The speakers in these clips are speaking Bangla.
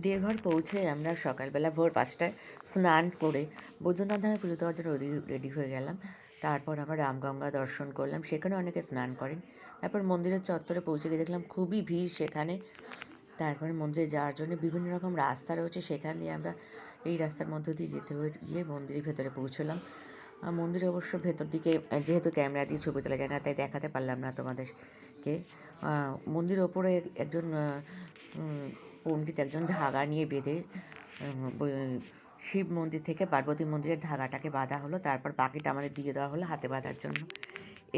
দেওঘর পৌঁছে আমরা সকালবেলা ভোর পাঁচটায় স্নান করে বৈদ্যনাথ ধামে পুজো দেওয়ার জন্য রেডি হয়ে গেলাম। তারপর আমরা রামগঙ্গা দর্শন করলাম। সেখানে অনেকে স্নান করেন। তারপর মন্দিরের চত্বরে পৌঁছে গিয়ে দেখলাম খুবই ভিড় সেখানে। তারপরে মন্দিরে যাওয়ার জন্য বিভিন্ন রকম রাস্তা রয়েছে। সেখান দিয়ে আমরা এই রাস্তার মধ্য দিয়ে যেতে হয়ে গিয়ে মন্দিরের ভেতরে পৌঁছলাম। মন্দিরে অবশ্য ভেতর দিকে যেহেতু ক্যামেরা দিয়ে ছবি তোলা যায় না তাই দেখাতে পারলাম না তোমাদেরকে। আহ, মন্দিরের ওপরে একজন পণ্ডিত একজন ধাগা নিয়ে বেঁধে শিব মন্দির থেকে পার্বতী মন্দিরের ধাগাটাকে বাঁধা হলো। তারপর বাকিটা আমাদের দিয়ে দেওয়া হলো হাতে বাঁধার জন্য।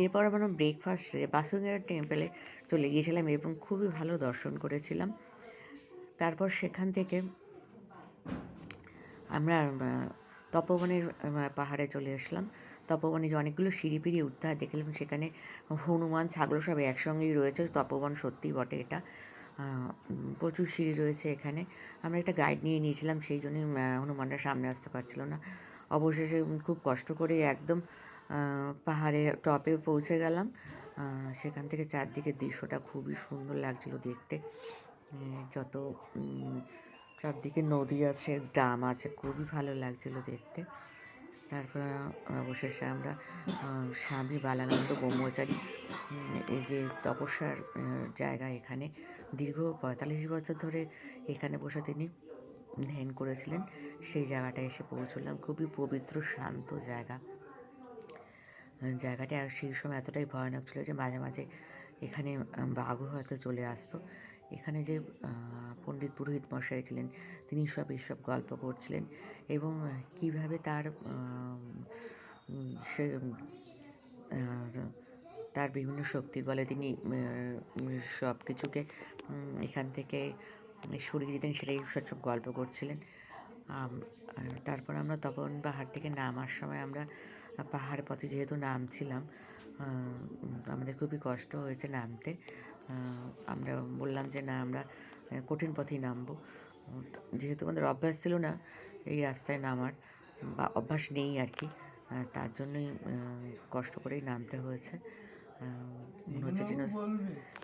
এরপর আমরা ব্রেকফাস্ট বাসুদেব টেম্পলে চলে গিয়েছিলাম এবং খুবই ভালো দর্শন করেছিলাম। তারপর সেখান থেকে আমরা তপবনের পাহাড়ে চলে আসলাম। তপবনে যে অনেকগুলো সিঁড়ি পিড়ি উঠতে দেখলাম সেখানে হনুমান, ছাগল সব একসঙ্গেই রয়েছে। তপবন সত্যি বটে এটা। প্রচুর সিঁড়ি রয়েছে এখানে। আমরা একটা গাইড নিয়ে নিয়েছিলাম, সেই জন্যই হনুমানরা সামনে আসতে পারছিল না। অবশেষে খুব কষ্ট করে একদম পাহাড়ে টপে পৌঁছে গেলাম। সেখান থেকে চারদিকের দৃশ্যটা খুবই সুন্দর লাগছিল দেখতে। যত চারদিকে নদী আছে ড্যাম আছে, খুবই ভালো লাগছিল দেখতে। তারপর অবশেষে আমরা স্বামী বালানন্দ ব্রহ্মচারী এই যে তপস্যার জায়গা এখানে দীর্ঘ পঁয়তাল্লিশ বছর ধরে এখানে বসে তিনি ধ্যান করেছিলেন। সেই জায়গাটায় এসে পৌঁছলাম। খুবই পবিত্র, শান্ত জায়গা। জায়গাটা সেই সময় এতটাই ভয়ানক ছিল যে মাঝে মাঝে এখানে বাঘও হয়তো চলে আসতো। এখানে যে পণ্ডিত পুরোহিত মশাই ছিলেন, তিনি সব এইসব গল্প করছিলেন এবং কীভাবে তার সে তার বিভিন্ন শক্তির বলে তিনি সব কিছুকে এখান থেকে সরিয়ে দিতেন, সেটাই সব গল্প করছিলেন। তারপর আমরা তখন পাহাড় থেকে নামার সময় আমরা পাহাড় পথে যেহেতু নামছিলাম আমাদের খুবই কষ্ট হয়েছে নামতে। আমরা বললাম যে না আমরা কঠিন পথেই নামবো। যেহেতু আমাদের অভ্যাস ছিল না এই রাস্তায় নামার বা অভ্যাস নেই আর কি তার জন্যই কষ্ট করেই নামতে হয়েছে। মনে হচ্ছে যেন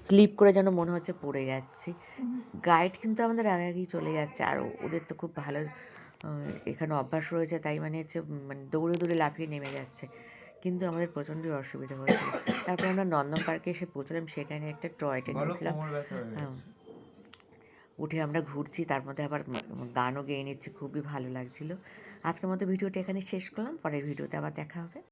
স্লিপ করে যেন মনে হচ্ছে পড়ে যাচ্ছি। গাইড কিন্তু আমাদের আগে আগেই চলে যাচ্ছে আর ওদের তো খুব ভালো এখানে অভ্যাস রয়েছে তাই মানে হচ্ছে মানে দৌড়ে দৌড়ে লাফিয়ে নেমে যাচ্ছে। কিন্তু আমাদের প্রচণ্ডই অসুবিধা হয়েছিল। তারপর আমরা নন্দন পার্কে এসে পৌঁছলাম সেখানে একটা টয় ট্রেনে উঠলাম উঠে আমরা ঘুরছি তার মধ্যে আবার গানও গেয়ে নিচ্ছি খুবই ভালো লাগছিল। আজকের মতো ভিডিওটা এখানে শেষ করলাম পরের ভিডিওতে আবার দেখা হবে।